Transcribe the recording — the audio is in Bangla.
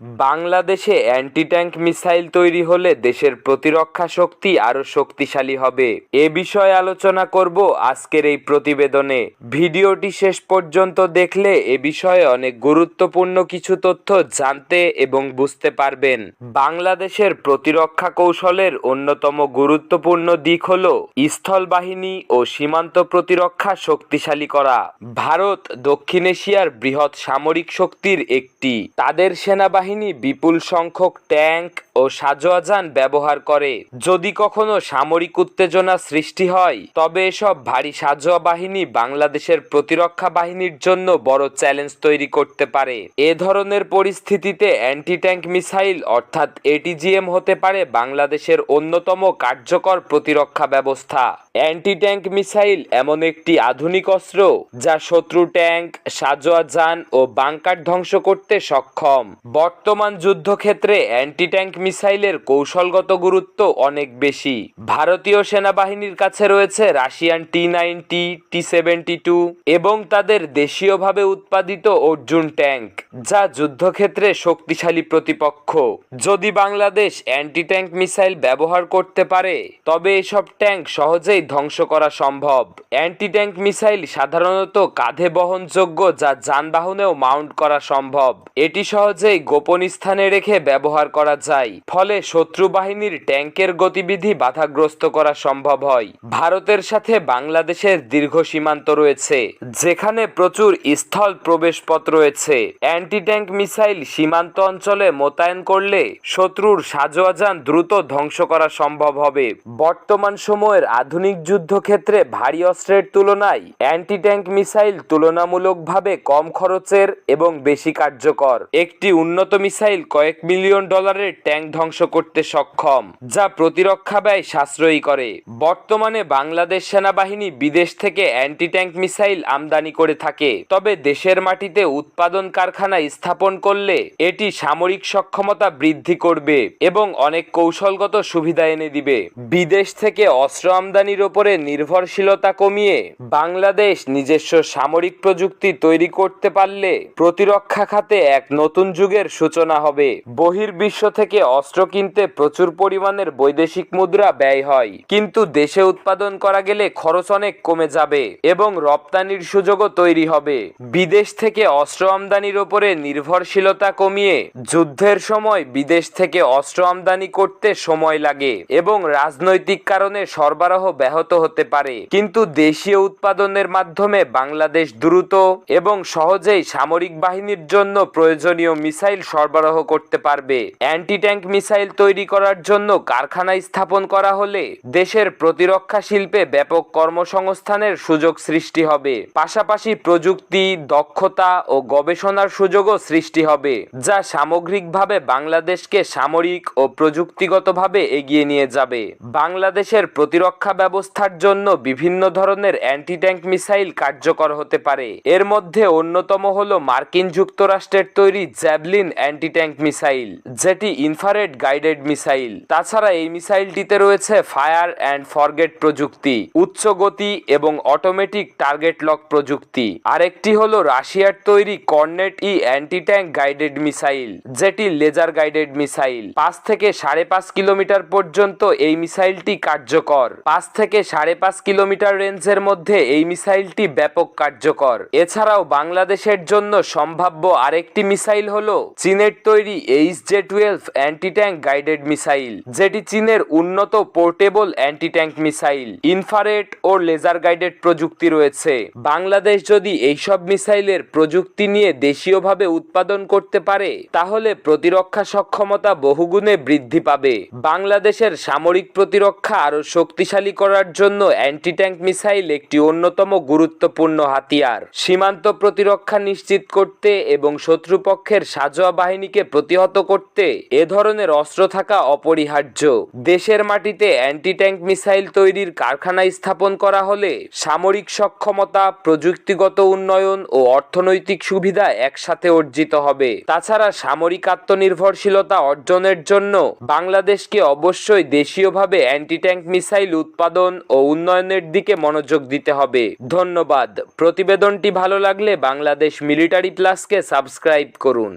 বাংলাদেশে অ্যান্টি ট্যাঙ্ক মিসাইল তৈরি হলে দেশের প্রতিরক্ষা শক্তি আরও শক্তিশালী হবে। এ বিষয়ে আলোচনা করব আজকের এই প্রতিবেদনে। ভিডিওটি শেষ পর্যন্ত দেখলে এ বিষয়ে অনেক গুরুত্বপূর্ণ কিছু তথ্য জানতে এবং বুঝতে পারবেন। বাংলাদেশের প্রতিরক্ষা কৌশলের অন্যতম গুরুত্বপূর্ণ দিক হল স্থল বাহিনী ও সীমান্ত প্রতিরক্ষা শক্তিশালী করা। ভারত দক্ষিণ এশিয়ার বৃহৎ সামরিক শক্তির একটি। তাদের সেনাবাহিনী বিপুল সংখ্যক ট্যাঙ্ক ও সাজোয়াজান ব্যবহার করে। যদি কখনো সামরিক উত্তেজনা সৃষ্টি হয়, তবে এসব ভারী সাজোয়া বাহিনী বাংলাদেশের প্রতিরক্ষা বাহিনীর জন্য বড় চ্যালেঞ্জ তৈরি করতে পারে। এ ধরনের পরিস্থিতিতে অ্যান্টি ট্যাঙ্ক মিসাইল অর্থাৎ এটিজিএম হতে পারে বাংলাদেশের অন্যতম কার্যকর প্রতিরক্ষা ব্যবস্থা। অ্যান্টি ট্যাঙ্ক মিসাইল এমন একটি আধুনিক অস্ত্র যা শত্রু ট্যাঙ্ক সাজোয়া যান ও বাংকার ধ্বংস করতে সক্ষম। বর্তমান যুদ্ধক্ষেত্রে অ্যান্টি ট্যাঙ্ক মিসাইলের কৌশলগত গুরুত্ব অনেক বেশি। ভারতীয় সেনাবাহিনীর কাছে রয়েছে Russian T ninety T seventy two এবং তাদের দেশীয়ভাবে উৎপাদিত অর্জুন ট্যাঙ্ক, যা যুদ্ধক্ষেত্রে শক্তিশালী প্রতিপক্ষ। যদি বাংলাদেশ অ্যান্টি ট্যাঙ্ক মিসাইল ব্যবহার করতে পারে, তবে এসব ট্যাঙ্ক সহজেই ধ্বংস করা সম্ভব। অ্যান্টি ট্যাঙ্ক মিসাইল সাধারণত কাঁধে বহনযোগ্য যা যানবাহনেও মাউন্ট করা সম্ভব। এটি সহজেই গোপন স্থানে রেখে ব্যবহার করা যায়। ফলে শত্রু বাহিনীর ট্যাঙ্কের গতিবিধি বাধাগ্রস্ত করা সম্ভব হয়। ভারতের সাথে বাংলাদেশের দীর্ঘ সীমান্ত রয়েছে, যেখানে প্রচুর স্থল প্রবেশপথ রয়েছে। অ্যান্টি ট্যাঙ্ক মিসাইল সীমান্ত অঞ্চলে মোতায়েন করলে শত্রুর সাজোয়াজান দ্রুত ধ্বংস করা সম্ভব হবে। বর্তমান সময়ের আধুনিক যুদ্ধক্ষেত্রে ভারী অস্ত্রের তুলনায় অ্যান্টি ট্যাঙ্ক মিসাইল তুলনামূলকভাবে কম খরচের এবং বেশি কার্যকর। একটি উন্নত মিসাইল কয়েক মিলিয়ন ডলারের ট্যাঙ্ক ধ্বংস করতে সক্ষম, যা প্রতিরক্ষা ব্যয় সাশ্রয়ী করে। বর্তমানে বাংলাদেশ সেনাবাহিনী বিদেশ থেকে অ্যান্টি ট্যাঙ্ক মিসাইল আমদানি করে থাকে, তবে দেশের মাটিতে উৎপাদন কারখানা স্থাপন করলে এটি সামরিক সক্ষমতা বৃদ্ধি করবে এবং অনেক কৌশলগত সুবিধা এনে দিবে। বিদেশ থেকে অস্ত্র আমদানির ওপরে নির্ভরশীলতা কমিয়ে বাংলাদেশ নিজস্ব সামরিক প্রযুক্তি তৈরি করতে পারলে প্রতিরক্ষা খাতে এক নতুন যুগের সূচনা হবে। বহির্বিশ্ব থেকে অস্ত্র কিনতে প্রচুর পরিমাণের বৈদেশিক মুদ্রা ব্যয় হয়। কিন্তু দেশে উৎপাদন করা গেলে খরচ অনেক কমে যাবে এবং রপ্তানির সুযোগও তৈরি হবে। বিদেশ থেকে অস্ত্র আমদানির ওপরে নির্ভরশীলতা কমিয়ে যুদ্ধের সময় বিদেশ থেকে অস্ত্র আমদানি করতে সময় লাগে এবং রাজনৈতিক কারণে সরবরাহ ব্যাহত হতে পারে। কিন্তু দেশীয় উৎপাদনের মাধ্যমে বাংলাদেশ দ্রুত এবং সহজেই সামরিক বাহিনীর জন্য প্রয়োজনীয় মিসাইল সরবরাহ করতে পারবে। অ্যান্টি ট্যাঙ্ক মিসাইল তৈরি করার জন্য কারখানা স্থাপন করা হলে দেশের প্রতিরক্ষা শিল্পে ব্যাপক কর্মসংস্থানের সুযোগ সৃষ্টি হবে। পাশাপাশি প্রযুক্তি, দক্ষতা ও গবেষণার সুযোগও সৃষ্টি হবে, যা সামগ্রিকভাবে বাংলাদেশকে সামরিক ও প্রযুক্তিগতভাবে এগিয়ে নিয়ে যাবে। বাংলাদেশের প্রতিরক্ষা ব্যবস্থার জন্য বিভিন্ন ধরনের অ্যান্টি ট্যাঙ্ক মিসাইল কার্যকর হতে পারে। এর মধ্যে অন্যতম হল মার্কিন যুক্তরাষ্ট্রের তৈরি জ্যাভলিন অ্যান্টি ট্যাঙ্ক মিসাইল যেটি ইনফারেড গাইডেড মিসাইল তাছাড়া এই মিসাইলটিতে রয়েছে ফায়ার অ্যান্ড ফরগেট প্রযুক্তি, উচ্চ গতি এবং অটোমেটিক টার্গেট লক প্রযুক্তি। আরেকটি হলো রাশিয়ার তৈরি Kornet E anti tank guided missile যেটি লেজার গাইডেড মিসাইল পাঁচ থেকে সাড়ে পাঁচ কিলোমিটার পর্যন্ত এই মিসাইলটি কার্যকর। পাঁচ থেকে সাড়ে পাঁচ কিলোমিটার রেঞ্জের মধ্যে এই মিসাইলটি ব্যাপক কার্যকর। এছাড়াও বাংলাদেশের জন্য সম্ভাব্য আরেকটি মিসাইল হলো চীনের তৈরি H J twelve anti tank guided missile, যেটি চীনের উন্নত portable anti tank missile infrared ও লেজার গাইডেড প্রযুক্তি রয়েছে। বাংলাদেশ যদি এইসব মিসাইলের প্রযুক্তি নিয়ে দেশীয়ভাবে উৎপাদন করতে পারে, তাহলে প্রতিরক্ষা সক্ষমতা বহুগুণে বৃদ্ধি পাবে। বাংলাদেশের সামরিক প্রতিরক্ষা আরও শক্তিশালী করার জন্য অ্যান্টি ট্যাঙ্ক মিসাইল একটি অন্যতম গুরুত্বপূর্ণ হাতিয়ার। সীমান্ত প্রতিরক্ষা নিশ্চিত করতে এবং শত্রুপক্ষের সাজোয়া বাহিনীকে প্রতিহত করতে এ ধরনের অস্ত্র থাকা অপরিহার্য। দেশের মাটিতে অ্যান্টি ট্যাঙ্ক মিসাইল তৈরির কারখানা স্থাপন করা হলে সামরিক সক্ষমতা, প্রযুক্তিগত উন্নয়ন ও অর্থনৈতিক সুবিধা একসাথে অর্জিত হবে। তাছাড়া সামরিক আত্মনির্ভরশীলতা অর্জনের জন্য বাংলাদেশকে অবশ্যই দেশীয়ভাবে অ্যান্টি ট্যাঙ্ক মিসাইল উৎপাদন ও উন্নয়নের দিকে মনোযোগ দিতে হবে। ধন্যবাদ। প্রতিবেদনটি ভালো লাগলে বাংলাদেশ মিলিটারি প্লাসকে সাবস্ক্রাইব করুন।